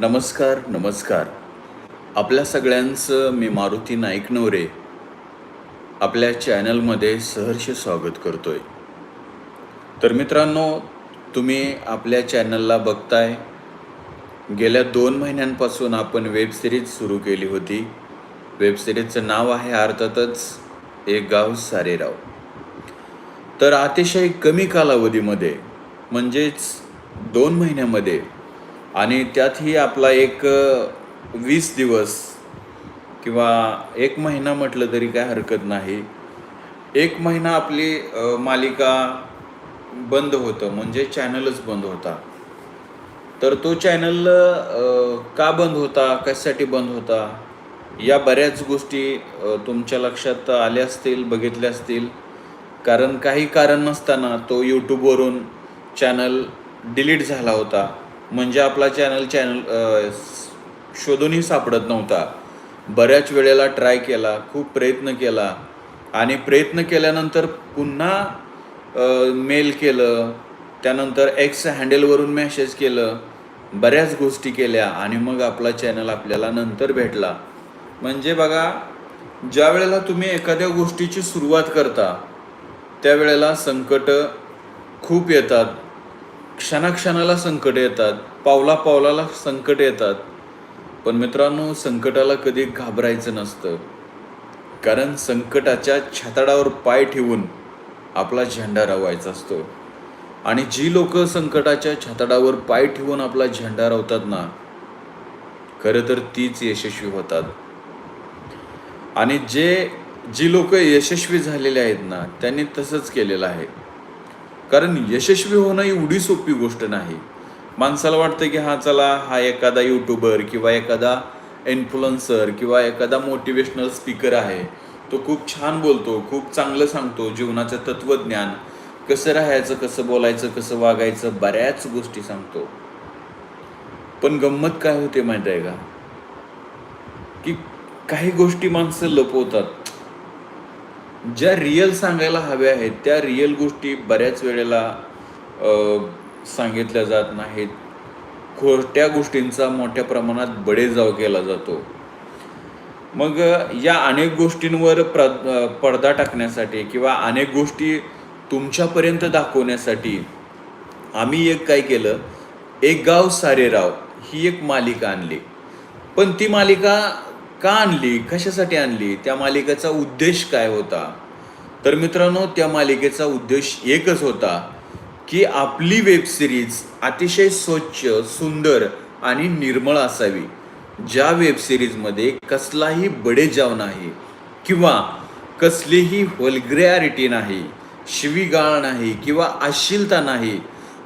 नमस्कार नमस्कार. आपल्या सगळ्यांचं मी मारुती नाईकनवरे आपल्या चॅनलमध्ये सहर्ष स्वागत करतो आहे तर मित्रांनो तुम्ही आपल्या चॅनलला बघताय गेल्या दोन महिन्यांपासून आपण वेब सिरीज सुरू केली होती. वेबसिरीजचं नाव आहे अर्थातच एक गाव सारेराव. तर अतिशय कमी कालावधीमध्ये म्हणजेच दोन महिन्यामध्ये आणि त्यातही आपला एक वीस दिवस किंवा एक महिना म्हटलं तरी काय हरकत नाही. एक महिना आपली मालिका बंद होतं म्हणजे चॅनलच बंद होता. तर तो चॅनल का बंद होता कशासाठी बंद होता या बऱ्याच गोष्टी तुमच्या लक्षात आल्या असतील बघितल्या असतील. कारण काही कारण नसताना तो यूट्यूबवरून चॅनल डिलीट झाला होता. म्हणजे आपला चॅनल चॅनल शोधूनही सापडत नव्हता. बऱ्याच वेळेला ट्राय केला खूप प्रयत्न केला. आणि प्रयत्न केल्यानंतर पुन्हा मेल केलं. त्यानंतर एक्स हँडलवरून मेसेज केलं. बऱ्याच गोष्टी केल्या आणि मग आपला चॅनल आपल्याला नंतर भेटला. म्हणजे बघा ज्या वेळेला तुम्ही एखाद्या गोष्टीची सुरुवात करता त्यावेळेला संकट खूप येतात. क्षणाक्षणाला संकट येतात पावला पावलाला संकट येतात. पण मित्रांनो संकटाला कधी घाबरायचं नसतं. कारण संकटाच्या छाताडावर पाय ठेवून आपला झेंडा रवायचा असतो. आणि जी लोक संकटाच्या छाताडावर पाय ठेवून आपला झेंडा रवतात ना खरं तर तीच यशस्वी होतात. आणि जे जी लोक यशस्वी झालेले आहेत ना त्यांनी तसंच केलेलं आहे. कारण यशस्वी होणं एवढी सोपी गोष्ट नाही. माणसाला वाटतं की हा चला हा एखादा यूट्यूबर किंवा एखादा इन्फ्लुएन्सर किंवा एखादा मोटिवेशनल स्पीकर आहे. तो खूप छान बोलतो खूप चांगलं सांगतो जीवनाचं तत्त्वज्ञान कसं राहायचं कसं बोलायचं कसं वागायचं बऱ्याच गोष्टी सांगतो. पण गंमत काय होते माहीत आहे का? की काही गोष्टी माणसं लपवतात. ज्या रिअल सांगायला हव्या आहेत त्या रिअल गोष्टी बऱ्याच वेळेला सांगितल्या जात नाहीत. खोट्या गोष्टींचा मोठ्या प्रमाणात बडेजाव केला जातो. मग या अनेक गोष्टींवर प्र पडदा टाकण्यासाठी किंवा अनेक गोष्टी तुमच्यापर्यंत दाखवण्यासाठी आम्ही एक काय केलं एक गाव सारे राव ही एक मालिका आणली. पण ती मालिका का आणली? कशासाठी आणली? त्या मालिकेचा उद्देश काय होता? तर मित्रांनो त्या मालिकेचा उद्देश एकच होता की आपली वेब सिरीज अतिशय स्वच्छ सुंदर आणि निर्मळ असावी. ज्या वेब सिरीजमध्ये कसलाही बडेजाव नाही किंवा कसलीही होलग्रॅरिटी नाही शिवीगाळ नाही किंवा अश्लीलता नाही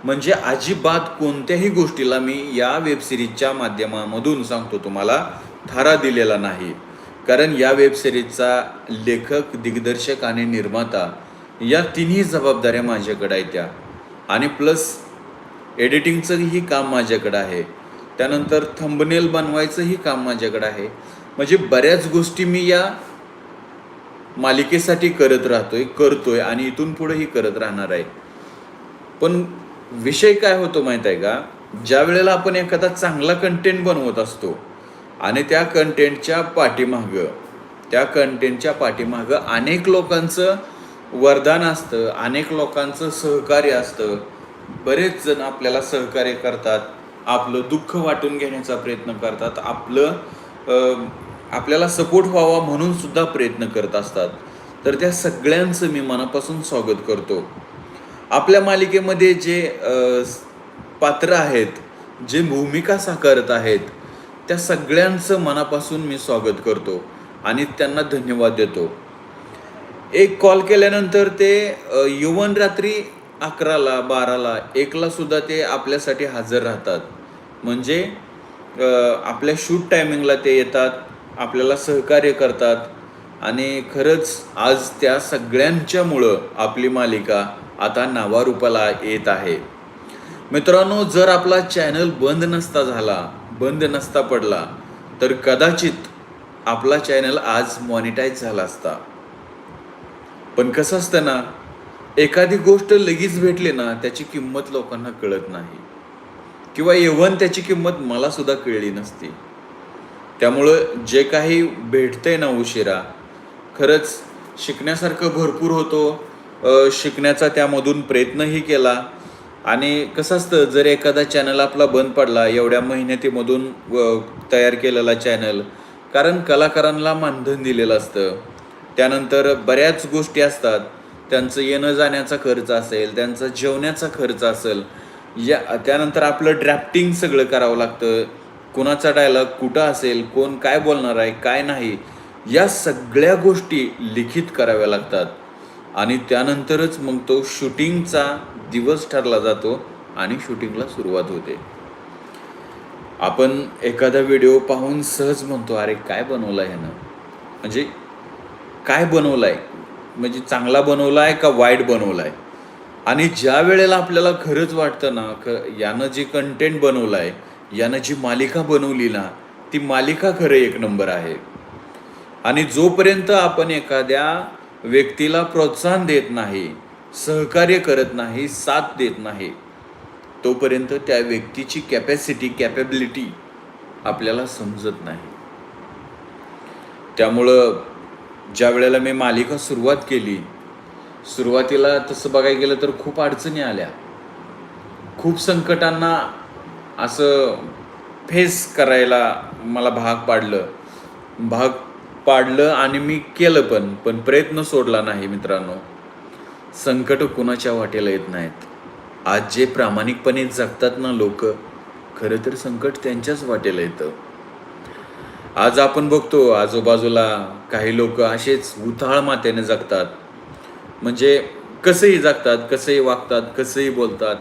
म्हणजे अजिबात कोणत्याही गोष्टीला मी या वेब सिरीजच्या माध्यमामधून सांगतो तुम्हाला थारा दिलेला नाही. कारण या वेबसिरीजचा लेखक दिग्दर्शक आणि निर्माता या तिन्ही जबाबदाऱ्या माझ्याकडे आहेत त्या. आणि प्लस एडिटिंगचंही काम माझ्याकडं आहे. त्यानंतर थंबनेल बनवायचंही काम माझ्याकडं आहे. म्हणजे बऱ्याच गोष्टी मी या मालिकेसाठी करत राहतोय करतोय आणि इथून पुढेही करत राहणार आहे. पण विषय काय होतो माहीत आहे का? ज्या वेळेला आपण एखादा चांगला कंटेंट बनवत असतो आणि त्या कंटेंटच्या पाठीमागं त्या कंटेंटच्या पाठीमागं अनेक लोकांचं वरदान असतं अनेक लोकांचं सहकार्य असतं. बरेच जण आपल्याला सहकार्य करतात आपलं दुःख वाटून घेण्याचा प्रयत्न करतात आपलं आपल्याला सपोर्ट व्हावा म्हणून सुद्धा प्रयत्न करत असतात. तर त्या सगळ्यांचं मी मनापासून स्वागत करतो. आपल्या मालिकेमध्ये जे पात्र आहेत जे भूमिका साकारत आहेत त्या सगळ्यांचं मनापासून मी स्वागत करतो आणि त्यांना धन्यवाद देतो. एक कॉल केल्यानंतर ते युवन रात्री अकराला बाराला एकला सुद्धा ते आपल्यासाठी हजर राहतात. म्हणजे आपल्या शूट टायमिंगला ते येतात आपल्याला सहकार्य करतात आणि खरंच आज त्या सगळ्यांच्यामुळं आपली मालिका आता नावारूपाला येत आहे. मित्रांनो जर आपला चॅनल बंद नसता झाला बंद नसता पडला तर कदाचित आपला चॅनल आज मॉनिटाईज झाला असता. पण कसं असतं ना एखादी गोष्ट लगेच भेटली ना त्याची किंमत लोकांना कळत नाही. किंवा एव्हन त्याची किंमत मला सुद्धा कळली नसती. त्यामुळं जे काही भेटतंय ना उशिरा खरंच शिकण्यासारखं भरपूर होतो. शिकण्याचा त्यामधून प्रयत्नही केला. आणि कसं असतं जर एखादा चॅनल आपला बंद पडला एवढ्या मेहनतीमधून तयार केलेला चॅनल कारण कलाकारांना मानधन दिलेलं असतं. त्यानंतर बऱ्याच गोष्टी असतात. त्यांचं येणं जाण्याचा खर्च असेल त्यांचा जेवण्याचा खर्च असेल या त्यानंतर आपलं ड्राफ्टिंग सगळं करावं लागतं. कोणाचा डायलॉग कुठं असेल कोण काय बोलणार आहे काय नाही या सगळ्या गोष्टी लिखित कराव्या लागतात. आणि त्यानंतरच मग तो शूटिंगचा दिवस ठरला जातो आणि शूटिंगला सुरुवात होते. आपण एखादा व्हिडिओ पाहून सहज म्हणतो अरे काय बनवलं आहे ह्यानं? म्हणजे काय बनवलं आहे म्हणजे चांगला बनवला आहे का वाईट बनवला आहे आणि ज्या वेळेला आपल्याला खरंच वाटतं ना ख यानं जे कंटेंट बनवलं आहे यानं जी मालिका बनवली ना ती मालिका खरं एक नंबर आहे. आणि जोपर्यंत आपण एखाद्या व्यक्तीला प्रोत्साहन देत नाही सहकार्य करत नाही साथ देत नाही तोपर्यंत त्या व्यक्तीची कॅपॅसिटी कॅपॅबिलिटी आपल्याला समजत नाही. त्यामुळं ज्या वेळेला मी मालिका सुरुवात केली सुरुवातीला तसं बघायला गेलं तर खूप अडचणी आल्या. खूप संकटांना असं फेस करायला मला भाग पाडलं. भाग पाडलं आणि मी केलं पण पण प्रयत्न सोडला नाही मित्रांनो. संकट कुणाच्या वाटेला येत नाहीत. आज जे प्रामाणिकपणे जगतात ना लोक खरं तर संकट त्यांच्याच वाटेला येतं. आज आपण बघतो आजूबाजूला काही लोक असेच उथाळ मात्याने जगतात. म्हणजे कसंही जगतात कसंही वागतात कसंही बोलतात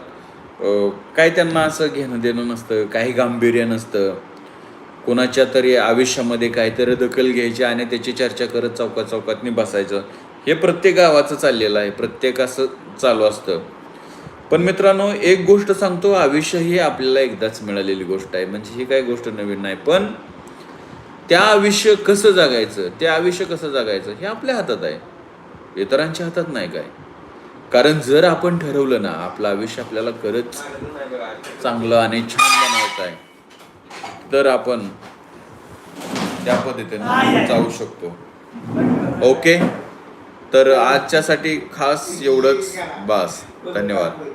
काय त्यांना असं घेणं देणं नसतं काही गांभीर्य नसतं. कोणाच्या तरी आयुष्यामध्ये काहीतरी दखल घ्यायची आणि त्याची चर्चा करत चौकात चौकातनी बसायचं. हे प्रत्येक गावाचं चाललेलं आहे. प्रत्येक असं चालू असतं. पण मित्रांनो एक गोष्ट सांगतो आयुष्य ही आपल्याला एकदाच मिळालेली गोष्ट आहे. म्हणजे ही काही गोष्ट नवीन नाही. पण त्या आयुष्य कसं जगायचं ते आयुष्य कसं जगायचं हे आपल्या हातात आहे. इतरांच्या हातात नाही काय. कारण जर आपण ठरवलं ना आपलं आयुष्य आपल्याला खरंच चांगलं आणि छान बनवायचं आहे. तर आपण त्या पद्धतीने जाऊ शकतो. ओके तर आजच्यासाठी खास एवढंच. बास. धन्यवाद.